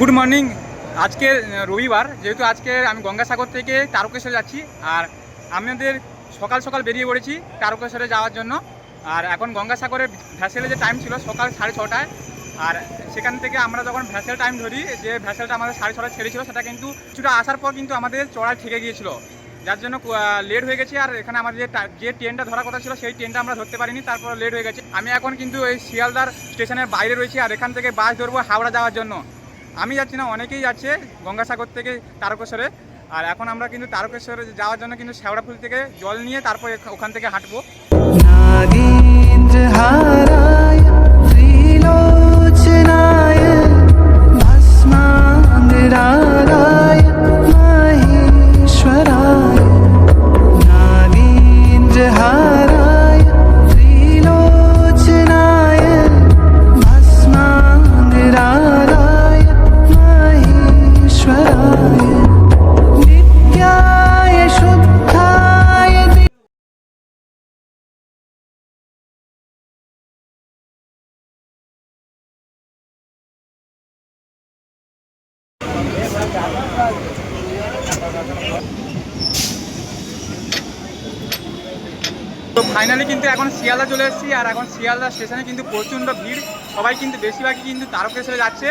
Good morning আজকে রবিবার, যেহেতু আজকে আমি গঙ্গাসাগর থেকে তারকেশ্বর যাচ্ছি, আর আমাদের সকাল সকাল বেরিয়ে পড়েছি তারকেশ্বরে যাওয়ার জন্য। আর এখন গঙ্গাসাগরের ভ্যাসেলে যে টাইম ছিল সকাল সাড়ে ছটায়, আর সেখান থেকে আমরা যখন ভ্যাসেল টাইম ধরি, যে ভ্যাসেলটা আমাদের সাড়ে ছটায় ছেড়েছিল সেটা কিন্তু কিছুটা আসার পর কিন্তু আমাদের চড়ায় ঠেকে গিয়েছিল। যার জন্য লেট হয়ে গেছে, আর এখানে আমাদের যে ট্রেনটা ধরার কথা ছিল, সেই ট্রেনটা আমরা ধরতে পারিনি তারপর লেট হয়ে গেছে। আমি এখন কিন্তু এই শিয়ালদার স্টেশনের বাইরে রয়েছি, আর এখান থেকে বাস ধরবো হাওড়া যাওয়ার জন্য। আমি যাচ্ছি না, অনেকেই যাচ্ছে গঙ্গাসাগর থেকে তারকেশ্বরে। আর এখন আমরা কিন্তু তারকেশ্বরে যাওয়ার জন্য কিন্তু শ্যাওড়াফুল থেকে জল নিয়ে তারপর ওখান থেকে হাঁটবো। ত্রিলোচনায় ভস্মাঙ্গরায় ফাইনালি কিন্তু এখন শিয়ালদা চলে এসেছি আর এখন শিয়ালদা স্টেশনে কিন্তু প্রচণ্ড ভিড়। সবাই কিন্তু বেশিরভাগই কিন্তু তারকেশ্বরে যাচ্ছে।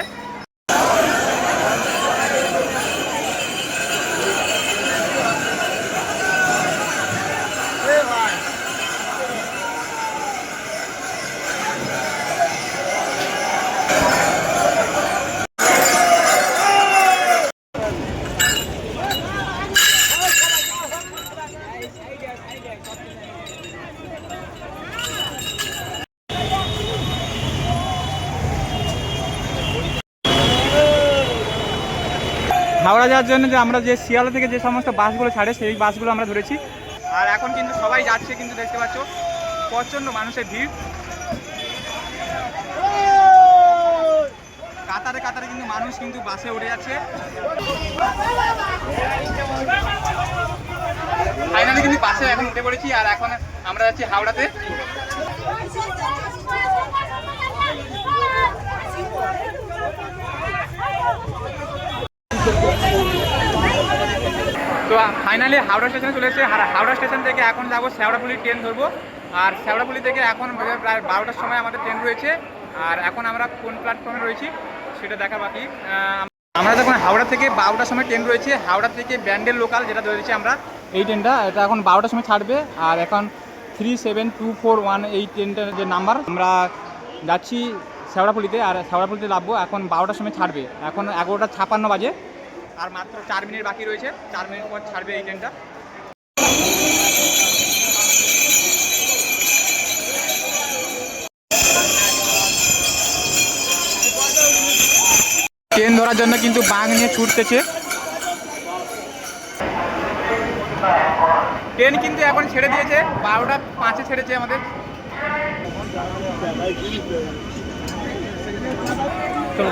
হাওড়া যাওয়ার জন্য যে আমরা যে শিয়ালদা থেকে যে সমস্ত বাসগুলো ছাড়ে, সেই বাসগুলো আমরা ধরেছি। আর এখন কিন্তু সবাই যাচ্ছে, কিন্তু দেখতে পাচ্ছ, প্রচণ্ড মানুষের ভিড়। কাতারে কাতারে কিন্তু মানুষ কিন্তু বাসে উঠে যাচ্ছে। ফাইনালি কিন্তু বাসে এখন উঠে পড়েছি, আর এখন আমরা যাচ্ছি হাওড়াতে। ফাইনালি হাওড়া স্টেশনে চলে এসেছে হাওড়া স্টেশন থেকে এখন যাব শেওড়াপুলি ট্রেন ধরবো। আর শেওড়াপুলি থেকে এখন প্রায় বারোটার সময় আমাদের ট্রেন রয়েছে। আর এখন আমরা কোন প্ল্যাটফর্মে রয়েছি সেটা দেখা বাকি। আমরা যখন হাওড়া থেকে বারোটার সময় ট্রেন রয়েছে, হাওড়া থেকে ব্যান্ডেল লোকাল যেটা ধরেছি আমরা, এই ট্রেনটা এটা এখন বারোটার সময় ছাড়বে। আর এখন three seven two four one এই ট্রেনটার যে নাম্বার আমরা যাচ্ছি শেওড়াপুলিতে আর শেওড়াপুলিতে নামবো এখন বারোটার সময় ছাড়বে। এখন এগারোটা ছাপান্ন বাজে। আর মাত্র চার মিনিট বাকি রয়েছে। চার মিনিট পর ছাড়বে এই ট্রেনটা ট্রেন ধরার জন্য কিন্তু বাঘ নিয়ে ছুটতেছে। ট্রেন কিন্তু এখন ছেড়ে দিয়েছে। বারোটা পাঁচে ছেড়েছে আমাদের। চলো।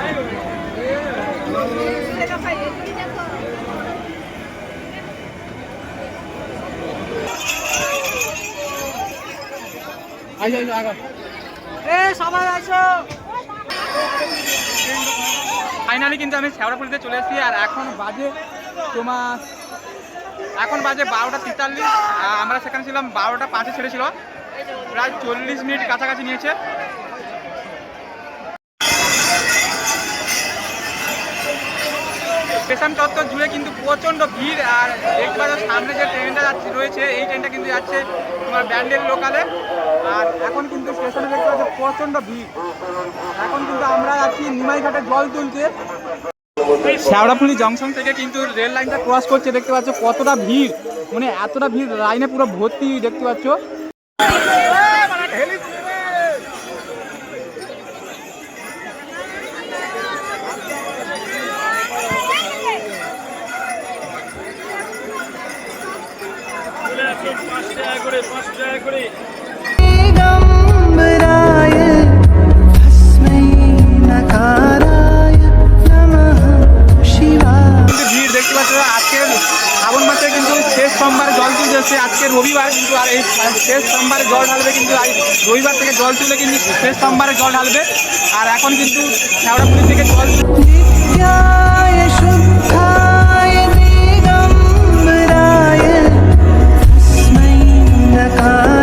ফাইনালি কিন্তু আমি শেওড়াপুলিতে চলে এসেছি আর এখন বাজে তোমার এখন বাজে বারোটা তেতাল্লিশ। আমরা সেখানে ছিলাম বারোটা পাঁচে ছেড়েছিল। প্রায় চল্লিশ মিনিট কাছাকাছি নিয়েছে। স্টেশন চত্বর জুড়ে কিন্তু প্রচণ্ড ভিড় আর পাচ্ছ সামনে যে ট্রেনটা যাচ্ছে রয়েছে এই ট্রেনটা কিন্তু যাচ্ছে তোমার ব্যান্ডেল লোকালে। আর এখন কিন্তু স্টেশনে দেখতে পাচ্ছি প্রচণ্ড ভিড়। এখন কিন্তু আমরা আছি নিমাইঘাটে জল তুলতে। শ্যাওড়াফুলি জংশন থেকে কিন্তু রেল লাইনটা ক্রস করছে, দেখতে পাচ্ছ কতটা ভিড়। মানে এতটা ভিড় লাইনে পুরো ভর্তি দেখতে পাচ্ছ। ভিড় দেখতে পাচ্ছ, আজকের শ্রাবণ মাসে কিন্তু শেষ সোমবারে জল তুলতেছে আজকে রবিবার কিন্তু আর এই শেষ সোমবারে জল ঢালবে কিন্তু রবিবার থেকে জল তুলে কিন্তু শেষ সোমবারে জল ঢালবে। আর এখন কিন্তু শ্যাওড়াপুরি থেকে জল কথা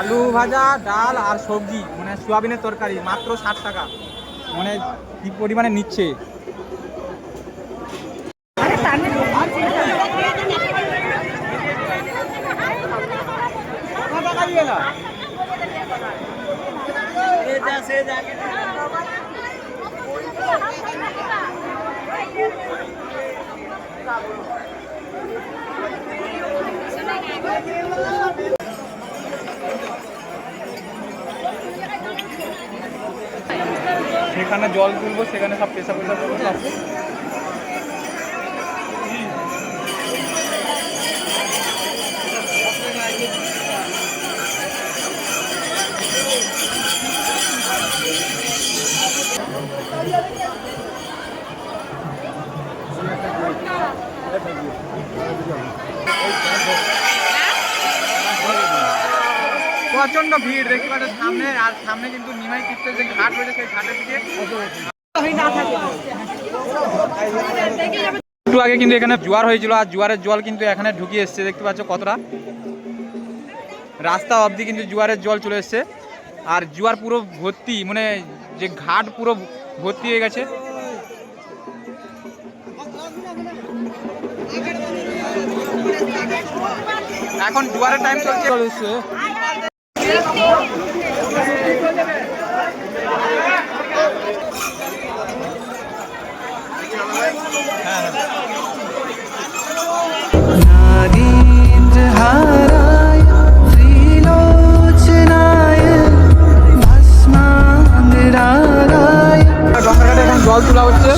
আলু ভাজা, ডাল আর সবজি মানে সোয়াবিনের তরকারি, মাত্র ষাট টাকা। মানে কি পরিমাণে নিচ্ছে? সেখানে জল তুলবো সেখানে সব পেশা পেশা করব প্রচণ্ড ভিড়, দেখতে পাচ্ছ সামনে, আর সামনে কিন্তু নিমাই তীর্থের যে ঘাট রয়েছে, সেই ঘাটের দিকে একটু আগে কিন্তু এখানে জোয়ার হয়েছিল, আর জোয়ারের জল কিন্তু এখানে ঢুকিয়ে এসছে, দেখতে পাচ্ছ কতটা। রাস্তা অবধি কিন্তু জোয়ারের জল চলে এসছে, আর জোয়ার পুরো ভর্তি মানে যে ঘাট পুরো ভর্তি হয়ে গেছে। এখন দুয়ারের টাইম চলছে। হ্যাঁ।, হ্যাঁ। ফল তোলা হচ্ছে।